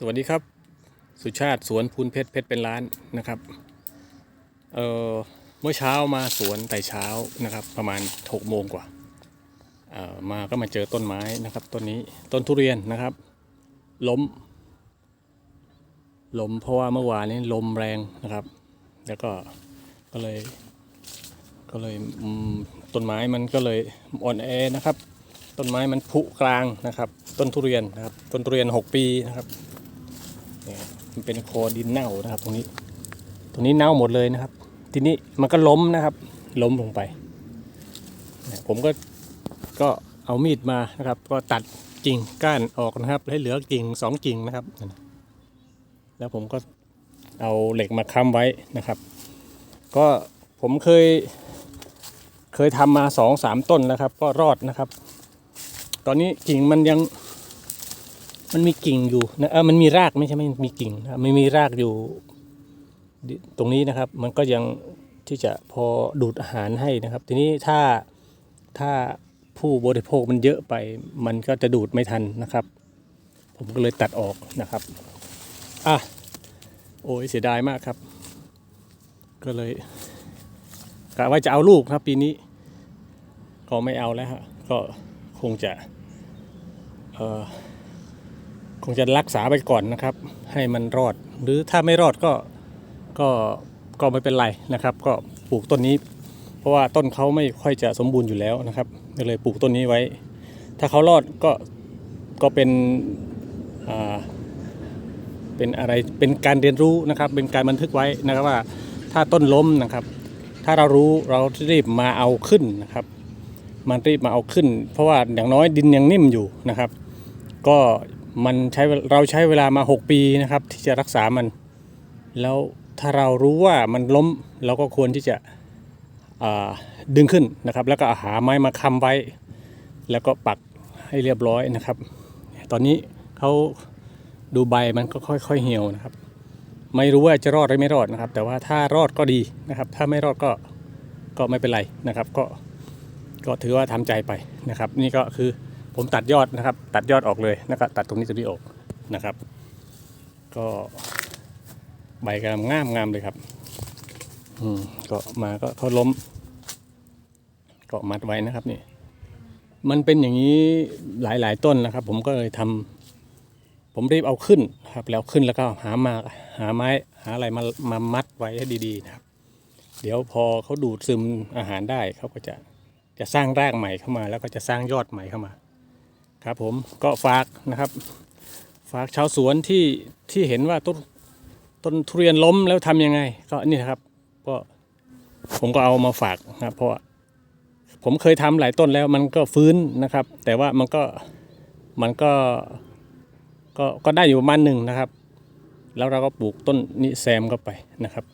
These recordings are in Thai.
สวัสดีครับ สุชาติสวนพูนเพชรเพชรเป็นล้านนะครับเอ่อเมื่อเช้ามาสวนแต่เช้านะครับ ประมาณหกโมงกว่าเอ่อมาก็มาเจอต้นไม้นะครับต้นนี้ต้นทุเรียนนะครับ ล้ม ล้มเพราะว่าเมื่อวานนี้ลมแรงนะครับ แล้วก็ก็เลย ก็เลยต้นไม้มันก็เลยอ่อนแอนะครับต้นไม้มันผุกลางนะครับ ต้นทุเรียนนะครับ ต้นทุเรียน 6 ปีนะครับ มันเป็นโคดินเน่านะครับ ตรงนี้ ตรงนี้เน่าหมดเลยนะครับ ทีนี้มันก็ล้มนะครับ ล้มลงไป ผมก็ก็เอามีดมานะครับ ก็ตัดกิ่งก้านออกนะครับ ให้เหลือกิ่งสองกิ่งนะครับ แล้วผมก็เอาเหล็กมาค้ำไว้นะครับ ก็ผมเคย เคยทำมาสองสามต้นแล้วครับ ก็รอดนะครับ ตอนนี้กิ่งมันยัง มันมีกิ่งอยู่นะเออมันมีรากไม่ใช่ไม่มีกิ่งนะไม่มีรากอยู่ ตรงนี้นะครับ มันก็ยังที่จะพอดูดอาหารให้นะครับ ทีนี้ถ้าถ้าผู้บริโภคมันเยอะไป มันก็จะดูดไม่ทันนะครับ ผมก็เลยตัดออกนะครับอะโอ้ยเสียดายมากครับ ก็เลยกะว่าจะเอาลูกครับปีนี้ ก็ไม่เอาแล้วฮะก็คงจะเอ่อ คงจะรักษาไปก่อนนะครับ ให้มันรอด หรือถ้าไม่รอดก็ก็ก็ไม่เป็นไรนะครับ ก็ปลูกต้นนี้ เพราะว่าต้นเขาไม่ค่อยจะสมบูรณ์อยู่แล้วนะครับก็เลยปลูกต้นนี้ไว้ ถ้าเขารอดก็ก็เป็นอ่าเป็นอะไรเป็นการเรียนรู้นะครับ เป็นการบันทึกไว้นะครับว่าถ้าต้นล้มนะครับ ถ้าเรารู้เรารีบมาเอาขึ้นนะครับ มันรีบมาเอาขึ้น เพราะว่าอย่างน้อยดินยังนิ่มอยู่นะครับ ก็ มันใช้เราใช้เวลามา 6 ปีนะครับ ที่จะรักษามัน แล้วถ้าเรารู้ว่ามันล้มเราก็ควรที่จะดึงขึ้นนะครับ แล้วก็หาไม้มาค้ำไว้ แล้วก็ปักให้เรียบร้อยนะครับ ตอนนี้เขาดูใบมันก็ค่อยๆเหี่ยวนะครับ ไม่รู้ว่าจะรอดหรือไม่รอดนะครับ แต่ว่าถ้ารอดก็ดีนะครับ ถ้าไม่รอดก็ก็ไม่เป็นไรนะครับ ก็ก็ถือว่าทำใจไปนะครับ นี่ก็คือ ผมตัดยอดนะครับ ตัดยอดออกเลยนะครับตัดตรงนี้ตรงนี้ออกนะครับ ก็ใบกำลังงามงามเลยครับอืมก็มาก็เขาล้มก็มัดไว้นะครับนี่มันเป็นอย่างนี้หลาย ๆ ต้นนะครับ ผมก็เลยทำผมรีบเอาขึ้นครับ แล้วขึ้นแล้วก็หามาหาไม้หาอะไรมามามัดไว้ให้ดี ๆ นะครับ เดี๋ยวพอเขาดูดซึมอาหารได้เขาก็จะจะสร้างรากใหม่เข้ามา แล้วก็จะสร้างยอดใหม่เข้ามา ครับผมก็ฝากนะครับ ฝากชาวสวนที่ที่เห็นว่าต้นต้นทุเรียนล้มแล้วทำยังไง ก็นี่นะครับก็ผมก็เอามาฝากนะเพราะผมเคยทำหลายต้นแล้วมันก็ฟื้นนะครับ แต่ว่ามันก็มันก็ก็ก็ได้อยู่ประมาณหนึ่งนะครับ แล้วเราก็ปลูกต้นนี้แซมเข้าไปนะครับ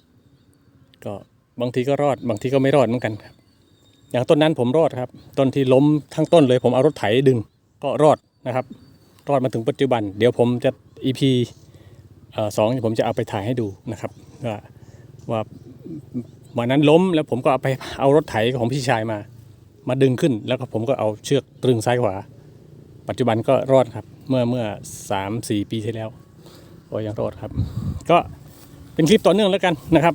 ก็บางทีก็รอด บางทีก็ไม่รอดเหมือนกันครับ อย่างต้นนั้นผมรอดครับ ต้นที่ล้มทั้งต้นเลย ผมเอารถไถดึง ก็รอดนะครับ รอดมาถึงปัจจุบัน เดี๋ยวผมจะ EP สองผมจะเอาไปถ่ายให้ดูนะครับ ว่าว่าวันนั้นล้มแล้วผมก็เอาไปเอารถไถของพี่ชายมา มาดึงขึ้น แล้วก็ผมก็เอาเชือกตรึงซ้ายขวา ปัจจุบันก็รอดครับ เมื่อเมื่อสามสี่ปีที่แล้วก็ยังรอดครับ ก็เป็นคลิปต่อเนื่องแล้วกันนะครับ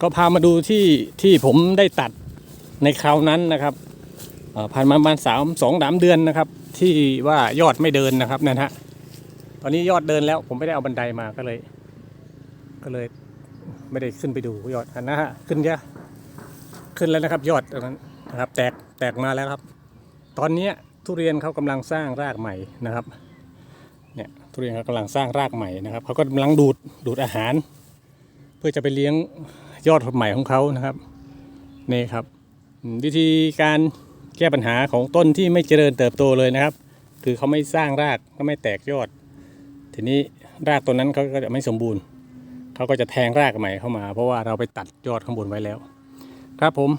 ก็พามาดูที่ที่ผมได้ตัด ในคราวนั้นนะครับผ่านมาประมาณสามสองสามเดือนนะครับ ที่ว่ายอดไม่เดินนะครับนั่นฮะตอนนี้ยอดเดินแล้วผมไม่ได้เอาบันไดมาก็เลย ก็เลยไม่ได้ขึ้นไปดูยอดอันนะฮะขึ้นยะขึ้นแล้วนะครับ ยอดนั้นนะครับ แตกแตกมาแล้วครับ ตอนเนี้ทุเรียนเขากำลังสร้างรากใหม่นะครับเนี่ยทุเรียนเขากำลังสร้างรากใหม่นะครับเขาก็กำลังดูดดูดอาหาร เพื่อจะไปเลี้ยงยอดใหม่ของเขานะครับนี่ครับ วิธีการแก้ปัญหาของต้นที่ไม่เจริญเติบโตเลยนะครับ คือเขาไม่สร้างรากก็ไม่แตกยอด ทีนี้รากต้นนั้นเขาก็จะไม่สมบูรณ์เขาก็จะแทงรากใหม่เข้ามา เพราะว่าเราไปตัดยอดข้างบนไว้แล้ว ครับผม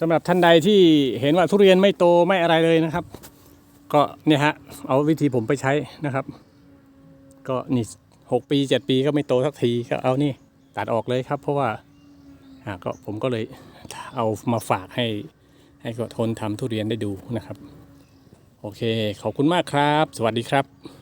สำหรับท่านใดที่เห็นว่าทุเรียนไม่โตไม่อะไรเลยนะครับ ก็เนี่ยฮะเอาวิธีผมไปใช้นะครับ ก็นี่หกปีเจ็ดปีก็ไม่โตสักทีก็เอานี่ตัดออกเลยครับ เพราะว่าอ่าก็ผมก็เลย เอามาฝากให้ให้กทนทำทุเรียนได้ดูนะครับ โอเค ขอบคุณมากครับ สวัสดีครับ